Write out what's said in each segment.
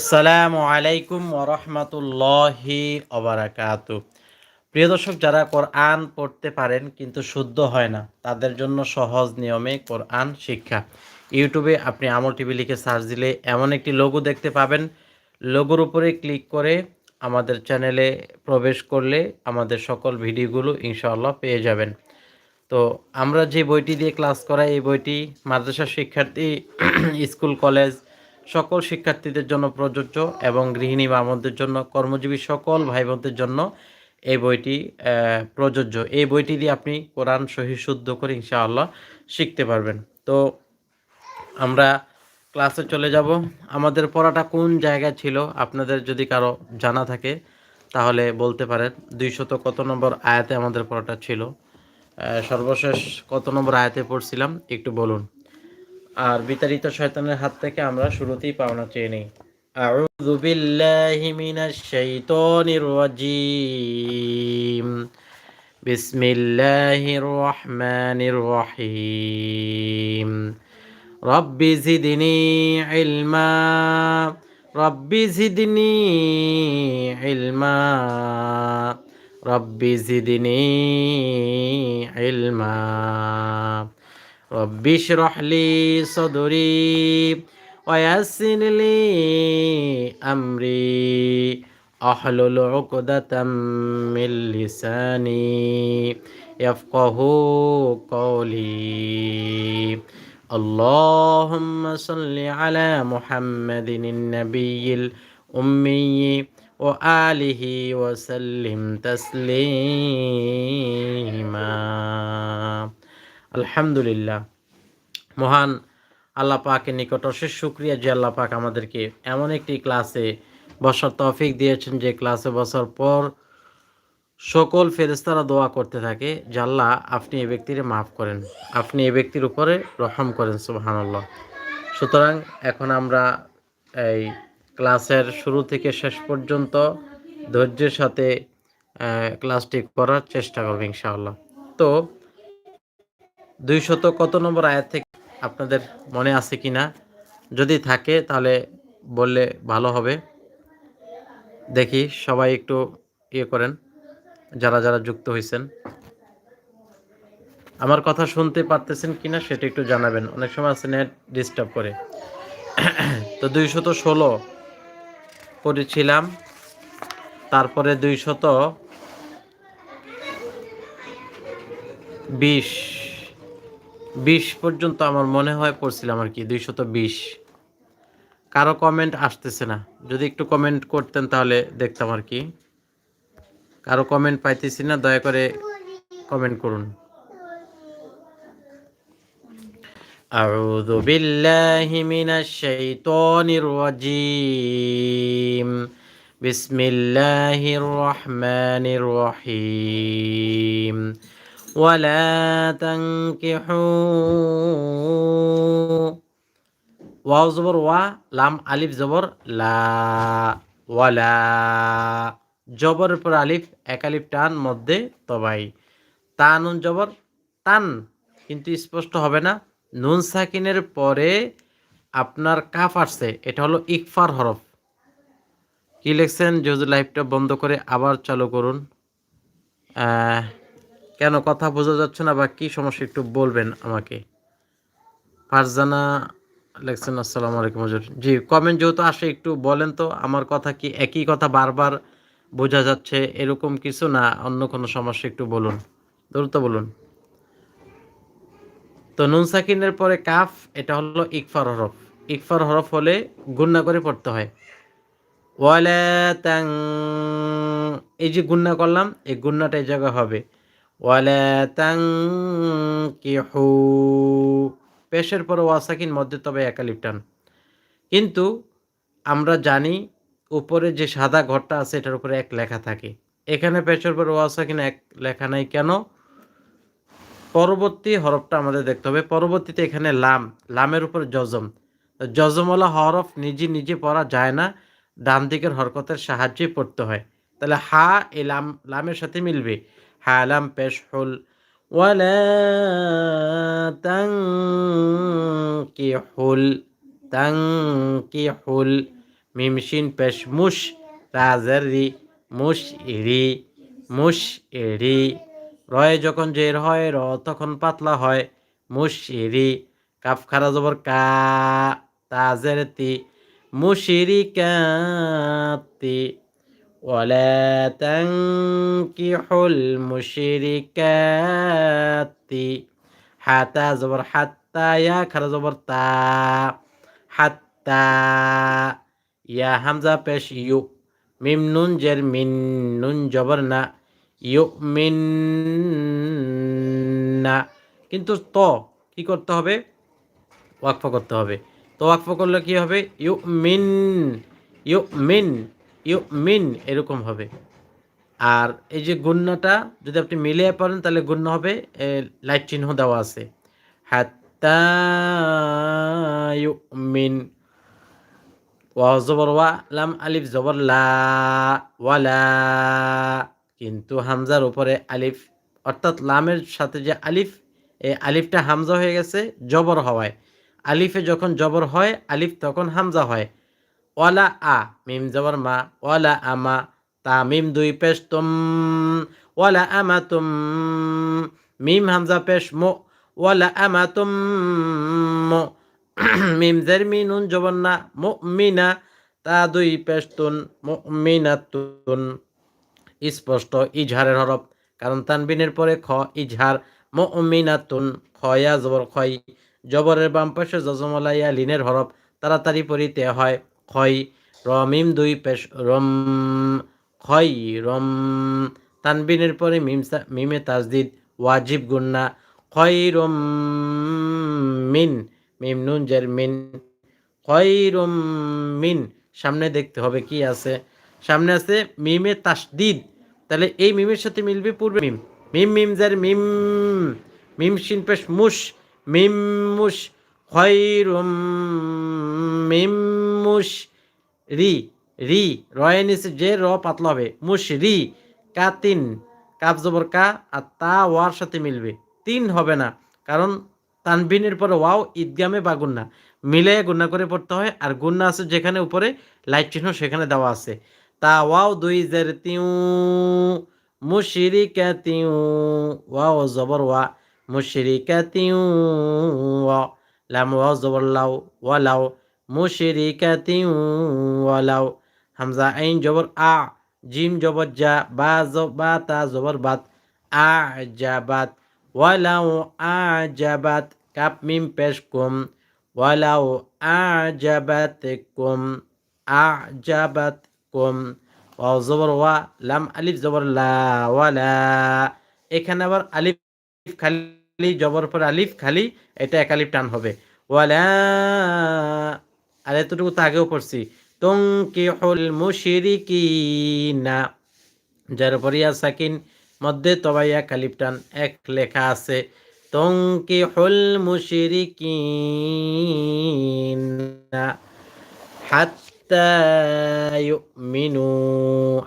আসসালামু আলাইকুম ওরহমতুল্লাহি অবরাকাত প্রিয় দর্শক, যারা কোরআন পড়তে পারেন কিন্তু শুদ্ধ হয় না, তাদের জন্য সহজ নিয়মে কোরআন শিক্ষা। ইউটিউবে আপনি আমল টিভি লিখে সার্চ দিলে এমন একটি লোগো দেখতে পাবেন। লোগোর উপরে ক্লিক করে আমাদের চ্যানেলে প্রবেশ করলে আমাদের সকল ভিডিওগুলো ইনশাআল্লাহ পেয়ে যাবেন। তো আমরা যে বইটি দিয়ে ক্লাস করাই, এই বইটি মাদ্রাসা শিক্ষার্থী, স্কুল, কলেজ সকল শিক্ষার্থীদের জন্য প্রযোজ্য এবং গৃহিণী মামদের জন্য, কর্মজীবী সকল ভাই বোনদের জন্য এই বইটি প্রযোজ্য। এই বইটি দিয়ে আপনি কোরআন সহি শুদ্ধ করে ইনশাআল্লাহ শিখতে পারবেন। তো আমরা ক্লাসে চলে যাব। আমাদের পড়াটা কোন জায়গায় ছিল আপনাদের যদি কারও জানা থাকে তাহলে বলতে পারেন। দুইশত কত নম্বর আয়াতে আমাদের পড়াটা ছিল। সর্বশেষ কত নম্বর আয়াতে পড়ছিলাম একটু বলুন। আর বিতাড়িত শয়তানের হাত থেকে আমরা শুরুতেই পাওনা চেয়ে নিই। আউযু বিল্লাহি মিনাশ শাইতানির রাজিম। বিসমিল্লাহির রহমানির রহিম। রব্বি জিদনি ইলমা। রব্বি জিদনি ইলমা। রব্বি জিদনি ইলমা। رب اشرح لي صدري ويسر لي أمري. أحلل عقدة من لساني يفقه قولي. اللهم صل على محمد النبي الأمي وآله وسلم تسليما. আলহামদুলিল্লাহ। মহান আল্লাহ পাকের নিকট অশেষ শুক্রিয়া যে আল্লাহ পাক আমাদেরকে এমন একটি ক্লাসে বসার তফিক দিয়েছেন যে ক্লাসে বসার পর সকল ফেরেস্তারা দোয়া করতে থাকে যে আল্লাহ আপনি এই ব্যক্তিরে মাফ করেন, আপনি এই ব্যক্তির উপরে রহম করেন, সুবহানাল্লাহ। সুতরাং এখন আমরা এই ক্লাসের শুরু থেকে শেষ পর্যন্ত ধৈর্যের সাথে ক্লাসটি করার চেষ্টা করব ইনশাআল্লাহ। তো দুইশত কত নম্বর আয়াত থেকে আপনাদের মনে আছে কি না যদি থাকে, তাহলে বললে ভালো হবে। দেখি, সবাই একটু ইয়ে করেন, যারা যারা যুক্ত হয়েছেন আমার কথা শুনতে পারতেছেন কি না সেটা একটু জানাবেন। অনেক সময় আছে নেট ডিস্টার্ব করে। তো দুইশত ষোলো পড়েছিলাম, তারপরে দুইশত বিশ বিশ পর্যন্ত আমার মনে হয় পড়ছিলাম আর কি দুইশত বিশ কারো কমেন্ট আসতেছে না যদি একটু কমেন্ট করতেন তাহলে দেখতাম আর কি কারো কমেন্ট পাইতেছি না দয়া করে কমেন্ট করুন أعوذ بالله من الشيطان الرجيم بسم الله الرحمن الرحيم ولا تنكحوا ওয়াও জবর ওয়া লাম আলিফ জবর লা ওয়ালা জবরের পর আলিফ এক আলিফ টান মধ্যে তবাই তানুন জবর তান কিন্তু স্পষ্ট হবে না নুন সাকিনের পরে আপনার কাফ আসছে এটা হলো ইকফার হরফ কি লিখছেন যেহেতু লাইভটা বন্ধ করে আবার চালু করুন আহ, কেন কথা বোঝা যাচ্ছে না বা কি সমস্যা একটু বলবেন আমাকে? ফারজানা লেখছেন, আসসালামু আলাইকুম হুজুর। জি কমেন্ট যেহেতু আসে, একটু বলেন তো, আমার কথা কি একই কথা বারবার বোঝা যাচ্ছে, এরকম কিছু না? অন্য কোনো সমস্যা একটু বলুন, দ্রুত বলুন। তো নুন সাকিনের পরে কাফ, এটা হলো ইকফার হরফ। ইকফার হরফ হলে গুন্না করে পড়তে হয়। ওয়ালা তাং এই যে গুন্না করলাম, এই গুন্নাটা এই জায়গায় হবে। ওয়ালা তাং কিহু পেশের পর ওয়াসাকিন মধ্যে তবে একালিপ টান কিন্তু আমরা জানি উপরে যে সাদা ঘরটা আছে, এটার উপরে এক লেখা থাকে। এখানে পেশের পরে ওয়াসাকিন এক লেখা নাই কেন? পরবর্তী হরফটা আমাদের দেখতে হবে। পরবর্তীতে এখানে লাম, লামের উপর জজম। তো জজমওয়ালা হরফ নিজে নিজে পড়া যায় না ডান দিকের হরকতের সাহায্যে পড়তে হয়। তাহলে হা এই লাম, লামের সাথে মিলবে। হা লাম পেশ হল ولا تنكحوا تنكحوا মিম শিন পেশ মুশ রাজের রি মুশ রি মুশ রি রয়ে যখন জের হয় র তখন পাতলা হয় মুশ রি কাফ খারা জবর কা তাজের তি মুশিরিকাতি ولا تنكحوا المشركات حتى زبر حتى يا خرا زبر تا حتى يا همزة পেশ ইউ মিম নুন জের মিন নুন জবর না ইউ মিন না কিন্তু ত কি করতে হবে ওয়াকফা করতে হবে তো ওয়াকফা করলে কি হবে ইউ মিন ইউ মিন এরকম হবে। আর এই যে গুন্নাটা যদি আপনি মিলিয়ে পারেন তাহলে গুণ্য হবে লাইট চিহ্ন দেওয়া আছে। হাত্তা ইউ মিন ওয়া জবর ওয়া লাম আলিফ জবর লা কিন্তু হামজার উপরে আলিফ, অর্থাৎ লামের সাথে যে আলিফ এই আলিফটা হামজা হয়ে গেছে, জবর হওয়ায়। আলিফে যখন জবর হয়, আলিফ তখন হামজা হয়। ওয়ালা আ, মিম জবর মা, ওয়ালা আমা তা মিম দুই পেশ তুম, ওয়ালা আমা তুম, মিম হামজা পেশ মো, ওয়ালা আমা তুম মো মিম জের মিনুন জবর না মো মিনা তা দুই পেশ তুন মো মিনাতুন স্পষ্ট, ইজহারের হরফ, কারণ তানবিনের পরে খ, ইজহার মো মিনাতুন খয়া জবর খয় জবরের বাম পাশে জজমলাইয়া লিনের হরফ, তাড়াতাড়ি পরিতে হয়। খয় রমিম দুই পেশ রম খয় রম তানবিনের পরে মিম মিমে তাজদিদ ওয়াজিব গুন্না খয় রম মিন মিম নুন জের মিন খয় রম মিন সামনে দেখতে হবে কি আছে সামনে আছে মিমে তাসদিদ তাহলে এই মিমের সাথে মিলবে পূর্বে মিম মিম মিম জের মিম মিম শিন পেশ মুশ মিম মুশ খয়রুম মিম মুশ রি রি রয়ে নিচে যে র পাতলা হবে মুশ রি কা তিন কাপ জবর কা আর তা ওয়ার সাথে মিলবে। তিন হবে না, কারণ তানবিনের পরে ওয়াও ঈদগামে বা গুন্না। মিলে গুন্না করে পড়তে হয় আর গুন্না আছে যেখানে উপরে, লাইট চিহ্ন সেখানে দেওয়া আছে। তা ওয়াও দুই জের তিউ মুশিরিকা তিউ, ওয়াও জবর ওয়া মুশরিকাতিউ ওয়া, লাম ওয়া জবর লাউ ওয়া লাউ মুশরিকাতিউ ওয়া লাউ হামজা আইন জবর আ, জিম জবর জা, বা বা তা জবর বাত। আ জাবাত ওয়ালাউ আ জাবাত কাপ, মিম, পেশ, কুম। ওয়ালাউ আ জাবাত কুম। আ জাবাত কুম। ওয়া জবর ওয়া, লাম, আলিফ জবর লা, ওয়ালা। এখানে আবার আলিফ খালি, জবর পর আলিফ খালি, এটা এক টান হবে। ওয়ালা আর এতটুকু তো আগেও পড়ছি। তংকি হল মুশিরিকিনা। যার উপর ইয়া সাকিন, মধ্যে তবাইয়া কালিফ টান এক লেখা আছে তংকি হল মুশিরিকিনা। হাত্তা ইউমিনু,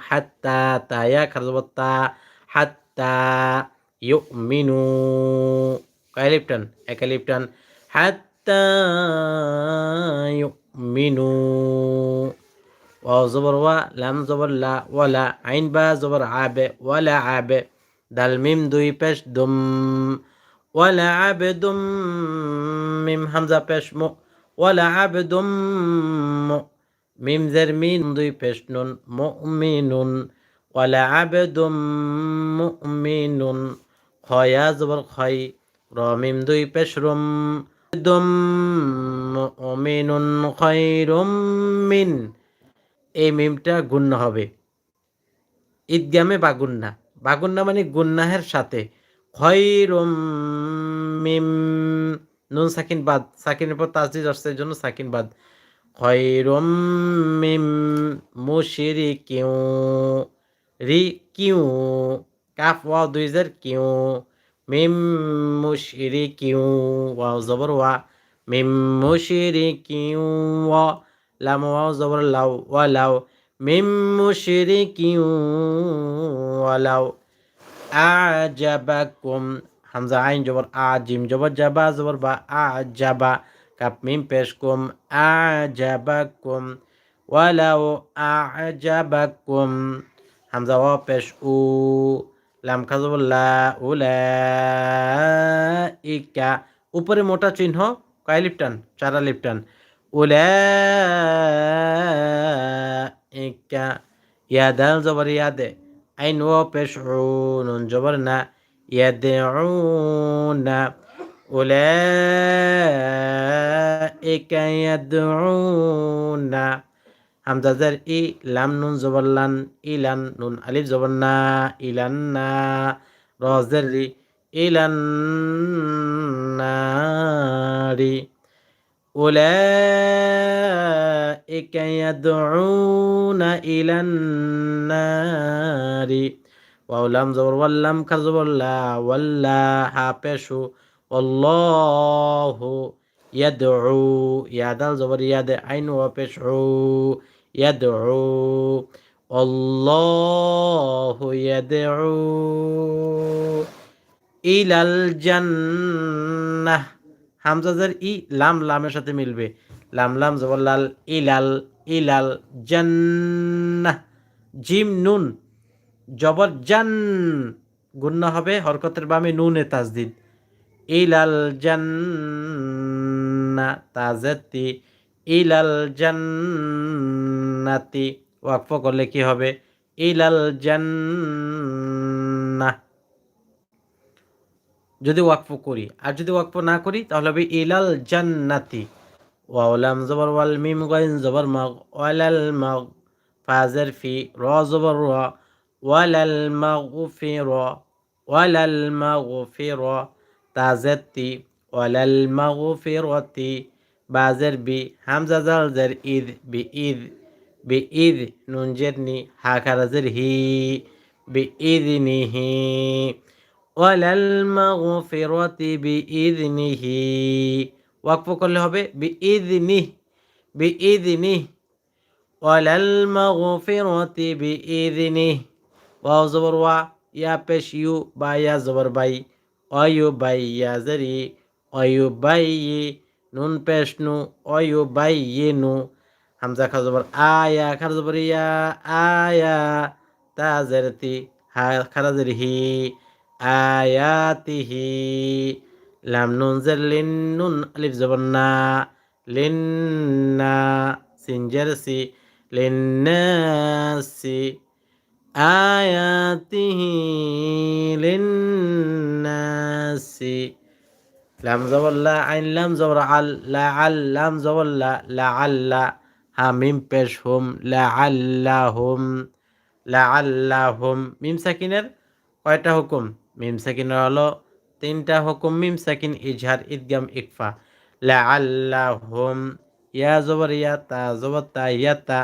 হাত্তা তায়া খারজবত্তা হাত্তা ইউমিনু। কালিপটান একালিপটান হাত্তা ইউমিনু ওয়াও জবর ওয়া লাম জবর লা ওয়ালা আইন বা জবর আবে ওয়ালা আবে দাল মিম দুই পেশ দুম ওয়ালা আবে দুম মিম হামজা পেশ মু ওয়ালা আবে দুম মিম জের মিন দুই পেশ নুন মুমিনুন ওয়ালা আবে দুম মুমিনুন খয়া জবর খয় রমিম দুই পেশ রুম দুম মিনুন খয়রুম মিন। এই মিমটা গুণ্য হবে। ঈদগামে বাগুন্না। বাগুন্না মানে গুন্নাহের সাথে। খয়রুম মিম। নুন সাকিন বাদ। সাকিনের পর তাজদিদ আসছে জন্য সাকিন বাদ। খয়রুম মিম মুশিরি কিউ রি কিউ। কাফ ওয়াও দুই কিউ। মিম মুশিরি কিউ ওয়াও জবর মিম মুশিরি কিউ ওয়া লাম ওয়াও জবর লাউ ওয়া লাউ। মিম মুশিরি কিউ ওয়া লাউ। আজাবাকুম। আইন জবর আ, জিম জবর জাবা, জবর বা আজাবা কাপ মিম পেশ কুম। আজাবাকুম। ওয়ালাউ পেশ উ। লাম খাজবুল্লা উলাইকা। উপরে মোটা চিহ্ন, কয় লিপটান? চারা লিপটান উলাইকা। ইয়া জবর ইয়াদে। আইন ও পেশ নুন জবর না। ইয়াদে ইয়াদউনা। উলাইকা ইয়াদউনা। হামজাজার ই লাম নুন জবরলান ইলান নুন আলিফ জবরনা ইলান্না রজের রি ইলান্নারি أولئك يدعون إلى النار ওয়াউলাম জবর ওয়াল্লাম খার জবর লা ওয়াল্লা হা পেশু আল্লাহু ইয়াদউ ইয়াদাল জবর ইয়াদ আইন ওয়া পেশু ইয়াদউ আল্লাহু ইয়াদউ ইলাল জান্নাহ হামজাজের ই লাম লামের সাথে মিলবে। লাম লাম জবর লাল ইলাল ইলাল জান্নাহ। জিম নুন জবর জান। গুন্না হবে হরকতের বামে নুনে তাজদিদ। ইলাল জান্না তাজেতি ইলাল জান্নাতি, ওয়াকফ করলে কি হবে? ইলাল জান্না যদি ওয়াকফ করি, আর যদি ওয়াকফ না করি, তাহলে হবে ইলাল জান্নাতি। ওয়াউলাম জবর ওয়াল মিম গাইন জবর মাগ, ওয়ালাল মাগ, ফাজের ফি, র জবর র, ওয়ালাল মাগফির ওয়ালাল মাগফির তাজেতি ওয়ালাল মাগফিরতি, বাজের বি, হামজা জাল জার ঈদ বি, ঈদ বি ঈদ নুন জেরনি হা খারাজের হি বি ঈদনিহি ওয়ালাল মাগফিরতি বি ঈদনিহি ওয়াকফ করলে হবে বি ঈদনি বি ঈদনি ওয়ালাল মাগফিরতি বি ঈদনি ওয়াও জবর ওয়া ইয়া পেশ ইউ বা ইয়া জবর বাই অয়ু বাই ইয়া জারি অয়ু বাই নুন পেশ নু অয়ু বাই নু হামজা খা জবর, আয়া খার জবর, ইয়া, আয়া তা জারতি হা খারা হি, আয়াতিহি, লাম নুন জের, লিন নুন আলিফ জবর, না লিন্না সিনজের সি লিন্নাসি আয়াতিহি লিন্নাসি লাম জবর, লা, আইন, লাম জবর, আল, লা, আল, লাম জবর, লা লা আল্লা হা মিম পেশ হুম লা আল্লাহুম লা আল্লাহুম মিম সাকিনের কয়টা হুকুম? মিম সাকিনের হলো তিনটা হুকুম, মিম সাকিন ইজহার ইদগাম ইকফা। লা আল্লাহুম ইয়া জবর ইয়া তা জবর তা ইয়া তা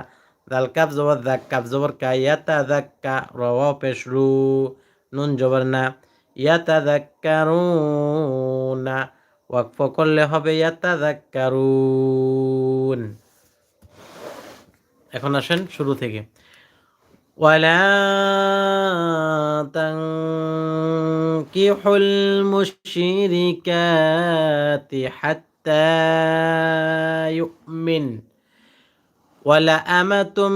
দাল কাপ জবর দাক কাপ জবর কা ইয়া তা দাক কা পেশ রু নুন জবর না। ইয়া তা দাক কারুনা ওয়াকফ করলে হবে ইয়া তা দাক এখন আসেন শুরু থেকে ولا تنكحوا المشركات حتى يؤمن ولأمة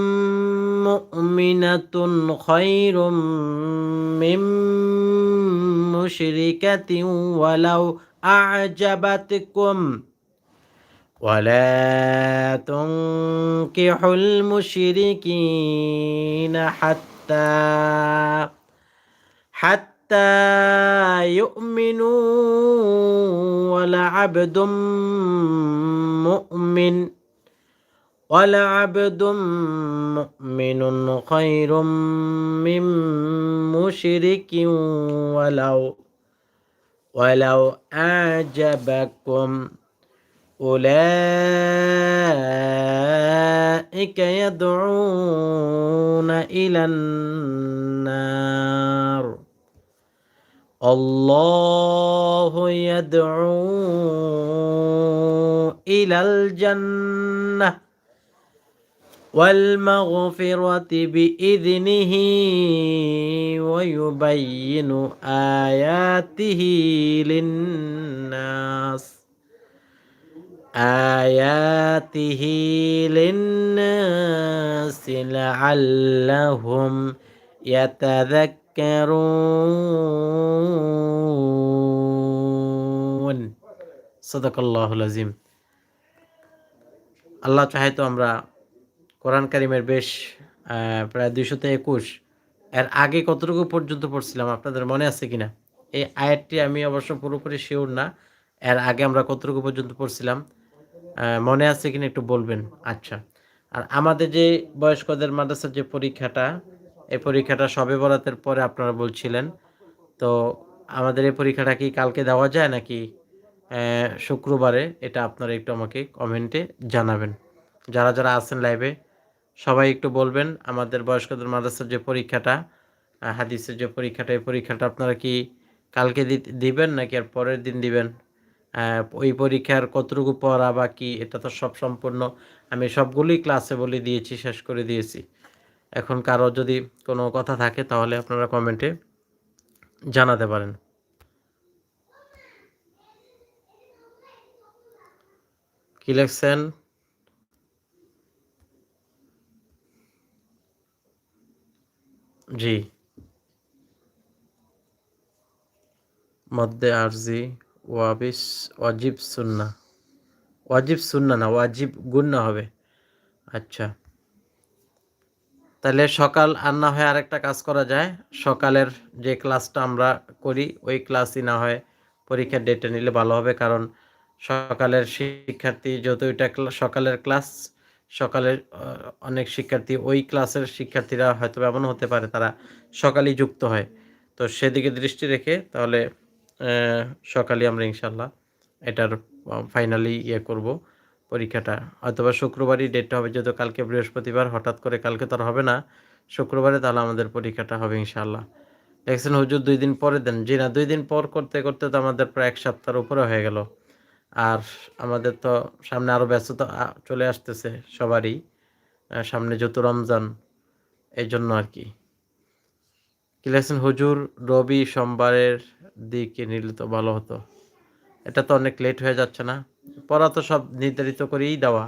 مؤمنة خير من مشركة ولو أعجبتكم ولا تنكحوا المشركين حتى حتى يؤمنوا ولعبد مؤمن ولعبد مؤمن خير من مشرك ولو ولو أعجبكم. أولئك يدعون إلى النار. الله يدعو إلى الجنة والمغفرة بإذنه ويبين آياته للناس. آياته للناس لعلهم يتذكرون صدق الله العظيم আল্লাহ চাহে তো আমরা কোরআন কারিমের বেশ প্রায় দুইশত একুশ এর আগে কতটুকু পর্যন্ত পড়ছিলাম আপনাদের মনে আছে কিনা এই আয়াতটি আমি অবশ্য পুরোপুরি শিওর না এর আগে আমরা কতটুকু পর্যন্ত পড়ছিলাম মনে আছে কিনা একটু বলবেন? আচ্ছা। আর আমাদের যে বয়স্কদের মাদ্রাসার যে পরীক্ষাটা, এই পরীক্ষাটা সবে বরাতের পরে আপনারা বলছিলেন। তো আমাদের এই পরীক্ষাটা কি কালকে দেওয়া যায় নাকি শুক্রবারে? এটা আপনারা একটু আমাকে কমেন্টে জানাবেন। যারা যারা আছেন লাইভে, সবাই একটু বলবেন আমাদের বয়স্কদের মাদ্রাসার যে পরীক্ষাটা হাদিসের যে পরীক্ষাটা, এই পরীক্ষাটা আপনারা কি কালকে দিবেন নাকি আর পরের দিন দিবেন? ওই পরীক্ষার কতটুকু পড়া বা কি এটা তো সব সম্পূর্ণ আমি সবগুলোই ক্লাসে বলে দিয়েছি, শেষ করে দিয়েছি। এখন কারও যদি কোনো কথা থাকে, তাহলে আপনারা কমেন্টে জানাতে পারেন। কি লেখছেন? জি। মধ্যে আরজি ওয়াবিস, ওয়াজিব সুন্না ওয়াজিব সুন্না না, ওয়াজিব গুন্না হবে। আচ্ছা। তাহলে সকাল আর না হয় আরেকটা কাজ করা যায়। সকালের যে ক্লাসটা আমরা করি, ওই ক্লাসই না হয় পরীক্ষার ডেটে নিলে ভালো হবে। কারণ সকালের শিক্ষার্থী যত ওইটা সকালের ক্লাস, সকালের অনেক শিক্ষার্থী, ওই ক্লাসের শিক্ষার্থীরা হয়তো এমন হতে পারে, তারা সকালেই যুক্ত হয়। তো সেদিকে দৃষ্টি রেখে তাহলে সকালে আমরা ইনশাল্লাহ এটার ফাইনালি ইয়ে করব পরীক্ষাটা। অথবা শুক্রবারই ডেটটা হবে, যেহেতু কালকে বৃহস্পতিবার, হঠাৎ করে কালকে তো আর হবে না, শুক্রবারে তাহলে আমাদের পরীক্ষাটা হবে ইনশাল্লাহ দেখছেন হুজুর দুই দিন পরে দেন, জি না, দুই দিন পর করতে করতে তো আমাদের প্রায় এক সপ্তাহের উপরে হয়ে গেল। আর আমাদের তো সামনে আরও ব্যস্ততা চলে আসতেছে সবারই সামনে যত রমজান এই জন্য আর কি। কি হুজুর রবি সোমবারের দিকে নিলে তো ভালো হতো। এটা তো অনেক লেট হয়ে যাচ্ছে না। পড়া তো সব নির্ধারিত করেই দেওয়া।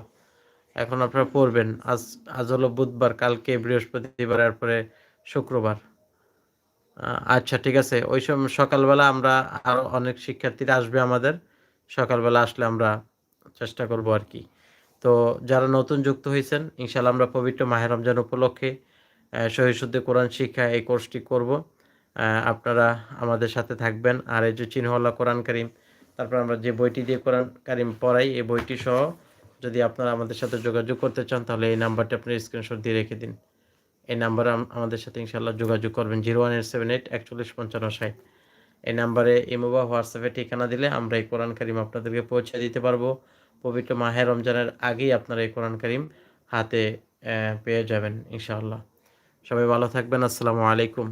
এখন আপনারা পড়বেন। আজ আজ হলো বুধবার, কালকে বৃহস্পতিবার, এরপরে শুক্রবার। আচ্ছা ঠিক আছে। ওই সময় সকালবেলা আমরা আরও অনেক শিক্ষার্থীরা আসবে আমাদের। সকালবেলা আসলে আমরা চেষ্টা করব আর কি। তো যারা নতুন যুক্ত হয়েছেন ইনশাল্লাহ আমরা পবিত্র মাহের রমজান উপলক্ষে সহিশুদ্ধ কোরআন শিক্ষা এই কোর্সটি করব। আপনারা আমাদের সাথে থাকবেন। আর এই যে চিনহল্লা কোরআন করিম, তারপর আমরা যে বইটি দিয়ে কোরআন কারিম পড়াই, এই বইটি সহ যদি আপনারা আমাদের সাথে যোগাযোগ করতে চান, তাহলে এই নাম্বারটি আপনি স্ক্রিনশট দিয়ে রেখে দিন। এই নাম্বারে আমাদের সাথে ইনশাল্লাহ যোগাযোগ করবেন, zero one eight seven eight একচল্লিশ পঞ্চান্ন ষাট। এই নাম্বারে ইমো বা হোয়াটসঅ্যাপে ঠিকানা দিলে আমরা এই কোরআন করিম আপনাদেরকে পৌঁছে দিতে পারব। পবিত্র মাহে রমজানের আগেই আপনারা এই কোরআন কারিম হাতে পেয়ে যাবেন ইনশাআল্লাহ। সবাই ভালো থাকবেন। আসসালামু আলাইকুম।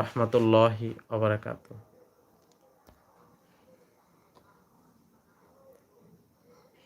রহমতুল্লাহি আবরাকাতু